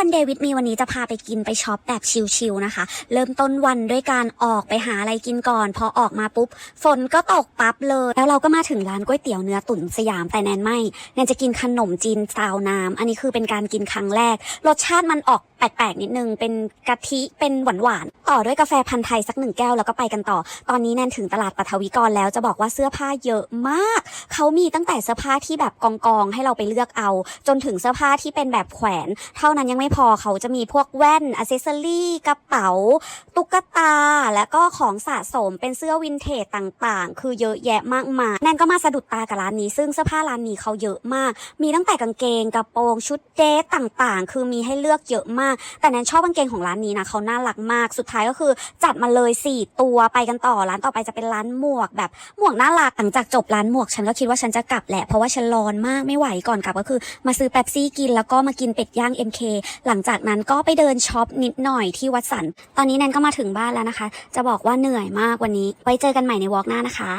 วันเดวิดมีวันนี้จะพาไปกินไปช็อปแบบชิลๆนะคะ เริ่มต้นวันด้วยการออกไปหาอะไรกินก่อน พอออกมาปุ๊บ ฝนก็ตกปั๊บเลย แล้วเราก็มาถึงร้านก๋วยเตี๋ยวเนื้อตุ๋นสยามแต่แนนไม่แนนจะกินขนมจีนซาวน้ำอันนี้คือเป็นการกินครั้งแรก รสชาติมันออก แปลกๆนิดนึง เป็นกะทิเป็นหวานๆต่อด้วยกาแฟพันธุ์ไทยสักหนึ่งแก้วแล้วก็ไปกันต่อ ตอนนี้แนนถึงตลาดปัทวิกรแล้วจะบอกว่าเสื้อผ้าเยอะมาก เขามีตั้งแต่เสื้อผ้าที่แบบกองกองๆให้เราไปเลือกเอา จนถึงเสื้อผ้าที่เป็นแบบแขวน เท่านั้นยังไม่พอเขาจะมีพวกแว่นอ c เซสซอรี่กระเป๋า ตุ๊กตา และก็ของสะสมเป็นเสื้อวินเทจต่างๆ คือเยอะแยะมากมายแนนก็มาสะดุดตากับร้านนี้ ซึ่งเสื้อผ้าร้านนี้เขาเยอะมาก มีตั้งแต่กางเกงกระโปรงชุดเดทต่างๆ คือมีให้เลือกเยอะมากแต่แนนชอบกางเกงของร้านนี้นะเขาน่ารักมากสุดท้ายก็คือจัดมาเลย 4 ตัวไปกันต่อร้านต่อไปจะเป็นร้านหมวกแบบหมวกน่ารักหลังจากจบร้านหมวกฉันก็คิดว่าฉันจะกลับแหละเพราะว่าฉันร้อนมากไม่ไหวก่อนกลับก็คือ มาซื้อเป๊ปซี่กินแล้วก็มากินเป็ดย่าง MK หลังจากนั้นก็ไปเดินช็อปนิดหน่อยที่วัดสัน ตอนนี้แนนก็มาถึงบ้านแล้วนะคะ จะบอกว่าเหนื่อยมากวันนี้ ไว้เจอกันใหม่ในวอล์กหน้านะคะ